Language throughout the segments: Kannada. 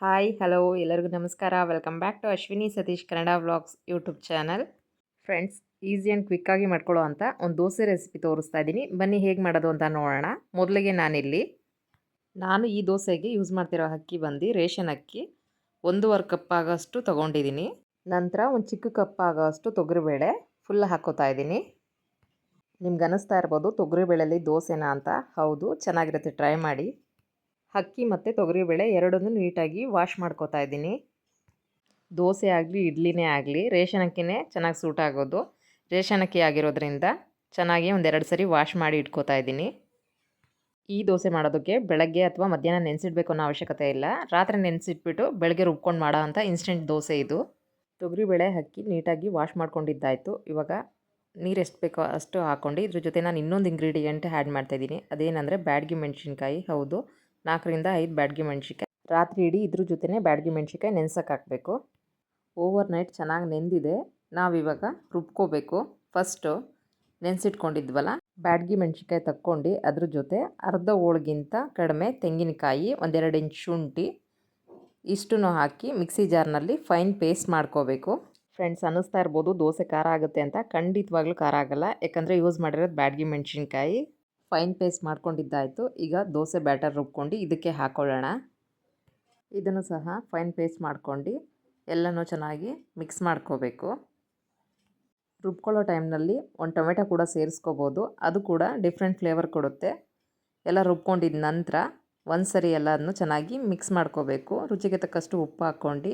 ಹಾಯ್ ಹಲೋ ಎಲ್ಲರಿಗೂ ನಮಸ್ಕಾರ. Welcome back to Ashwini Satish Kannada vlogs YouTube channel friends easy and ಕ್ವಿಕ್ಕಾಗಿ ಮಾಡ್ಕೊಳ್ಳೋ ಅಂತ ಒಂದು ದೋಸೆ ರೆಸಿಪಿ ತೋರಿಸ್ತಾ ಇದ್ದೀನಿ. ಬನ್ನಿ ಹೇಗೆ ಮಾಡೋದು ಅಂತ ನೋಡೋಣ. ಮೊದಲಿಗೆ ನಾನಿಲ್ಲಿ ನಾನು ಈ ದೋಸೆಗೆ ಯೂಸ್ ಮಾಡ್ತಿರೋ ಅಕ್ಕಿ ಬಂದು ರೇಷನ್ ಅಕ್ಕಿ ಒಂದೂವರೆ ಕಪ್ ಆಗೋಷ್ಟು ತೊಗೊಂಡಿದ್ದೀನಿ. ನಂತರ ಒಂದು ಚಿಕ್ಕ ಕಪ್ ಆಗೋಷ್ಟು ತೊಗರಿಬೇಳೆ ಫುಲ್ ಹಾಕೋತಾ ಇದ್ದೀನಿ. ನಿಮ್ಗೆ ಅನ್ನಿಸ್ತಾ ಇರ್ಬೋದು ತೊಗರಿಬೇಳೆಯಲ್ಲಿ ದೋಸೆನಾ ಅಂತ. ಹೌದು, ಚೆನ್ನಾಗಿರುತ್ತೆ. ಟ್ರೈ ಮಾಡಿ. ಅಕ್ಕಿ ಮತ್ತು ತೊಗರಿಬೇಳೆ ಎರಡನ್ನೂ ನೀಟಾಗಿ ವಾಶ್ ಮಾಡ್ಕೋತಾ ಇದ್ದೀನಿ. ದೋಸೆ ಆಗಲಿ, ಇಡ್ಲಿನೇ ಆಗಲಿ ರೇಷನ್ ಅಕ್ಕಿನೇ ಚೆನ್ನಾಗಿ ಸೂಟ್ ಆಗೋದು. ರೇಷನ್ ಅಕ್ಕಿ ಆಗಿರೋದ್ರಿಂದ ಚೆನ್ನಾಗಿ ಒಂದೆರಡು ಸರಿ ವಾಶ್ ಮಾಡಿ ಇಟ್ಕೋತಾ ಇದ್ದೀನಿ. ಈ ದೋಸೆ ಮಾಡೋದಕ್ಕೆ ಬೆಳಗ್ಗೆ ಅಥವಾ ಮಧ್ಯಾಹ್ನ ನೆನೆಸಿಡ್ಬೇಕು ಅನ್ನೋ ಅವಶ್ಯಕತೆ ಇಲ್ಲ. ರಾತ್ರಿ ನೆನೆಸಿಟ್ಬಿಟ್ಟು ಬೆಳಗ್ಗೆ ರುಬ್ಕೊಂಡು ಮಾಡೋ ಅಂಥ ಇನ್ಸ್ಟೆಂಟ್ ದೋಸೆ ಇದು. ತೊಗರಿಬೇಳೆ ಅಕ್ಕಿ ನೀಟಾಗಿ ವಾಶ್ ಮಾಡ್ಕೊಂಡಿದ್ದಾಯಿತು. ಇವಾಗ ನೀರು ಎಷ್ಟು ಬೇಕೋ ಅಷ್ಟು ಹಾಕ್ಕೊಂಡು ಇದ್ರ ಜೊತೆ ನಾನು ಇನ್ನೊಂದು ಇಂಗ್ರೀಡಿಯೆಂಟ್ ಆ್ಯಡ್ ಮಾಡ್ತಾಯಿದ್ದೀನಿ ಅದೇನಂದರೆ ಬ್ಯಾಡ್ಗಿ ಮೆಣಸಿನ್ಕಾಯಿ. ಹೌದು. ನಾಲ್ಕರಿಂದ ಐದು ಬ್ಯಾಡ್ಗಿ ಮೆಣಸಿಕಾಯಿ ರಾತ್ರಿ ಇಡೀ ಇದ್ರ ಜೊತೆನೇ ಬ್ಯಾಡ್ಗಿ ಮೆಣಸಿಕಾಯಿ ನೆನ್ಸಕ್ಕೆ ಹಾಕಬೇಕು. ಓವರ್ ನೈಟ್ ಚೆನ್ನಾಗಿ ನೆಂದಿದೆ. ನಾವಿವಾಗ ರುಬ್ಕೋಬೇಕು. ಫಸ್ಟು ನೆನೆಸಿಟ್ಕೊಂಡಿದ್ವಲ್ಲ, ಬ್ಯಾಡ್ಗಿ ಮೆಣಸಿಕಾಯಿ ತಕ್ಕೊಂಡು ಅದ್ರ ಜೊತೆ ಅರ್ಧ ಹೋಳಿಗಿಂತ ಕಡಿಮೆ ತೆಂಗಿನಕಾಯಿ, ಒಂದೆರಡು ಇಂಚ್ ಶುಂಠಿ ಇಷ್ಟನ್ನು ಹಾಕಿ ಮಿಕ್ಸಿ ಜಾರ್ನಲ್ಲಿ ಫೈನ್ ಪೇಸ್ಟ್ ಮಾಡ್ಕೋಬೇಕು. ಫ್ರೆಂಡ್ಸ್ ಅನ್ನಿಸ್ತಾ ಇರ್ಬೋದು, ದೋಸೆ ಖಾರ ಆಗುತ್ತೆ ಅಂತ ಖಂಡಿತವಾಗ್ಲೂ ಖಾರ ಆಗಲ್ಲ. ಯಾಕಂದರೆ ಯೂಸ್ ಮಾಡಿರೋದು ಬ್ಯಾಡ್ಗಿ ಮೆಣಸಿನ್ಕಾಯಿ. ಫೈನ್ ಪೇಸ್ಟ್ ಮಾಡ್ಕೊಂಡಿದ್ದಾಯಿತು. ಈಗ ದೋಸೆ ಬ್ಯಾಟರ್ ರುಬ್ಕೊಂಡು ಇದಕ್ಕೆ ಹಾಕ್ಕೊಳ್ಳೋಣ ಇದನ್ನು ಸಹ ಫೈನ್ ಪೇಸ್ಟ್ ಮಾಡ್ಕೊಂಡು ಎಲ್ಲನೂ ಚೆನ್ನಾಗಿ ಮಿಕ್ಸ್ ಮಾಡ್ಕೋಬೇಕು. ರುಬ್ಕೊಳ್ಳೋ ಟೈಮ್ನಲ್ಲಿ ಒಂದು ಟೊಮೆಟೊ ಕೂಡ ಸೇರಿಸ್ಕೋಬೋದು. ಅದು ಕೂಡ ಡಿಫ್ರೆಂಟ್ ಫ್ಲೇವರ್ ಕೊಡುತ್ತೆ. ಎಲ್ಲ ರುಬ್ಕೊಂಡಿದ್ದ ನಂತರ ಒಂದು ಸರಿ ಎಲ್ಲದನ್ನು ಚೆನ್ನಾಗಿ ಮಿಕ್ಸ್ ಮಾಡ್ಕೋಬೇಕು. ರುಚಿಗೆ ತಕ್ಕಷ್ಟು ಉಪ್ಪು ಹಾಕ್ಕೊಂಡು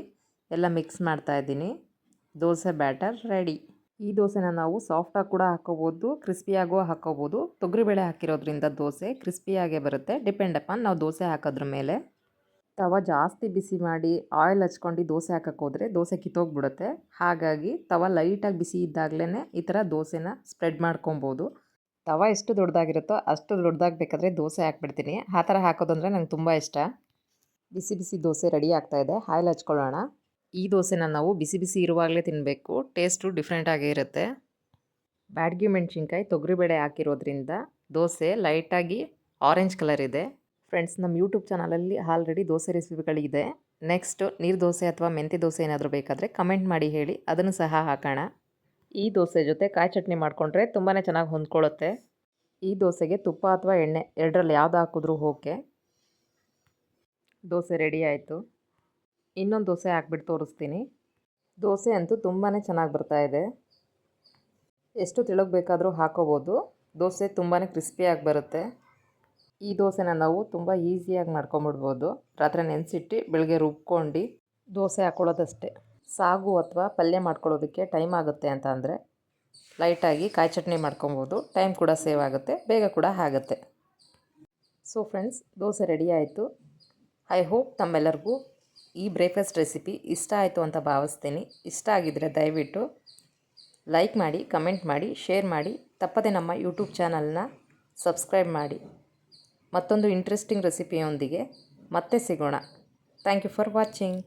ಎಲ್ಲ ಮಿಕ್ಸ್ ಮಾಡ್ತಾಯಿದ್ದೀನಿ ದೋಸೆ ಬ್ಯಾಟರ್ ರೆಡಿ ಈ ದೋಸೆನ ನಾವು ಸಾಫ್ಟಾಗಿ ಕೂಡ ಹಾಕೋಬೋದು ಕ್ರಿಸ್ಪಿಯಾಗೂ ಹಾಕೋಬೋದು. ತೊಗರಿಬೇಳೆ ಹಾಕಿರೋದ್ರಿಂದ ದೋಸೆ ಕ್ರಿಸ್ಪಿಯಾಗೇ ಬರುತ್ತೆ. ಡಿಪೆಂಡ್ ಅಪಾನ್ ನಾವು ದೋಸೆ ಹಾಕೋದ್ರ ಮೇಲೆ. ತವ ಜಾಸ್ತಿ ಬಿಸಿ ಮಾಡಿ ಆಯಿಲ್ ಹಚ್ಕೊಂಡು ದೋಸೆ ಹಾಕಕ್ಕೆ ಹೋದರೆ ದೋಸೆ ಕಿತ್ತೋಗ್ಬಿಡುತ್ತೆ. ಹಾಗಾಗಿ ತವ ಲೈಟಾಗಿ ಬಿಸಿ ಇದ್ದಾಗಲೇ ಈ ಥರ ದೋಸೆನ ಸ್ಪ್ರೆಡ್ ಮಾಡ್ಕೊಬೋದು. ತವ ಎಷ್ಟು ದೊಡ್ಡದಾಗಿರುತ್ತೋ ಅಷ್ಟು ದೊಡ್ಡದಾಗಿ ಬೇಕಾದರೆ ದೋಸೆ ಹಾಕ್ಬಿಡ್ತೀನಿ. ಆ ಥರ ಹಾಕೋದಂದರೆ ನಂಗೆ ತುಂಬ ಇಷ್ಟ. ಬಿಸಿ ಬಿಸಿ ದೋಸೆ ರೆಡಿ ಆಗ್ತಾಯಿದೆ ಆಯಿಲ್ ಹಚ್ಕೊಳ್ಳೋಣ. ಈ ದೋಸೆನ ನಾವು ಬಿಸಿ ಬಿಸಿ ಇರುವಾಗಲೇ ತಿನ್ನಬೇಕು ಟೇಸ್ಟು ಡಿಫ್ರೆಂಟಾಗೇ ಇರುತ್ತೆ. ಬ್ಯಾಡ್ಗಿ ಮೆಣಸಿನ್ಕಾಯಿ ತೊಗರಿಬೇಳೆ ಹಾಕಿರೋದ್ರಿಂದ ದೋಸೆ ಲೈಟಾಗಿ ಆರೆಂಜ್ ಕಲರ್ ಇದೆ. ಫ್ರೆಂಡ್ಸ್ ನಮ್ಮ ಯೂಟ್ಯೂಬ್ ಚಾನಲಲ್ಲಿ ಆಲ್ರೆಡಿ ದೋಸೆ ರೆಸಿಪಿಗಳಿದೆ. ನೆಕ್ಸ್ಟ್ ನೀರು ದೋಸೆ ಅಥವಾ ಮೆಂತ್ಯ ದೋಸೆ ಏನಾದರೂ ಬೇಕಾದರೆ ಕಮೆಂಟ್ ಮಾಡಿ ಹೇಳಿ, ಅದನ್ನು ಸಹ ಹಾಕೋಣ. ಈ ದೋಸೆ ಜೊತೆ ಕಾಯಿ ಚಟ್ನಿ ಮಾಡಿಕೊಂಡ್ರೆ ತುಂಬಾ ಚೆನ್ನಾಗಿ ಹೊಂದ್ಕೊಳ್ಳುತ್ತೆ. ಈ ದೋಸೆಗೆ ತುಪ್ಪ ಅಥವಾ ಎಣ್ಣೆ ಎರಡರಲ್ಲಿ ಯಾವ್ದು ಹಾಕಿದ್ರೂ ಓಕೆ. ದೋಸೆ ರೆಡಿ ಆಯಿತು. ಇನ್ನೊಂದು ದೋಸೆ ಹಾಕ್ಬಿಟ್ಟು ತೋರಿಸ್ತೀನಿ. ದೋಸೆ ಅಂತೂ ತುಂಬಾ ಚೆನ್ನಾಗಿ ಬರ್ತಾ ಇದೆ. ಎಷ್ಟು ತಿಳಗ್ ಬೇಕಾದರೂ ಹಾಕೋಬೋದು. ದೋಸೆ ತುಂಬಾ ಕ್ರಿಸ್ಪಿಯಾಗಿ ಬರುತ್ತೆ. ಈ ದೋಸೆನ ನಾವು ತುಂಬ ಈಸಿಯಾಗಿ ಮಾಡ್ಕೊಂಬಿಡ್ಬೋದು. ರಾತ್ರಿ ನೆನೆಸಿಟ್ಟು ಬೆಳಗ್ಗೆ ರುಬ್ಕೊಂಡು ದೋಸೆ ಹಾಕ್ಕೊಳ್ಳೋದಷ್ಟೇ ಸಾಗು ಅಥವಾ ಪಲ್ಯ ಮಾಡ್ಕೊಳ್ಳೋದಕ್ಕೆ ಟೈಮ್ ಆಗುತ್ತೆ ಅಂತ ಅಂದರೆ ಲೈಟಾಗಿ ಕಾಯಿ ಚಟ್ನಿ ಮಾಡ್ಕೊಬೋದು. ಟೈಮ್ ಕೂಡ ಸೇವ್ ಆಗುತ್ತೆ. ಬೇಗ ಕೂಡ ಆಗುತ್ತೆ. ಸೊ ಫ್ರೆಂಡ್ಸ್, ದೋಸೆ ರೆಡಿ ಆಯಿತು. ಐ ಹೋಪ್ ತಮ್ಮೆಲ್ಲರಿಗೂ ಈ ಬ್ರೇಕ್ಫಾಸ್ಟ್ ರೆಸಿಪಿ ಇಷ್ಟ ಆಯಿತು ಅಂತ ಭಾವಿಸ್ತೀನಿ. ಇಷ್ಟ ಆಗಿದ್ದರೆ ದಯವಿಟ್ಟು ಲೈಕ್ ಮಾಡಿ ಕಮೆಂಟ್ ಮಾಡಿ ಶೇರ್ ಮಾಡಿ. ತಪ್ಪದೆ ನಮ್ಮ ಯೂಟ್ಯೂಬ್ ಚಾನಲ್ನ ಸಬ್ಸ್ಕ್ರೈಬ್ ಮಾಡಿ. ಮತ್ತೊಂದು ಇಂಟ್ರೆಸ್ಟಿಂಗ್ ರೆಸಿಪಿಯೊಂದಿಗೆ ಮತ್ತೆ ಸಿಗೋಣ. Thank you for watching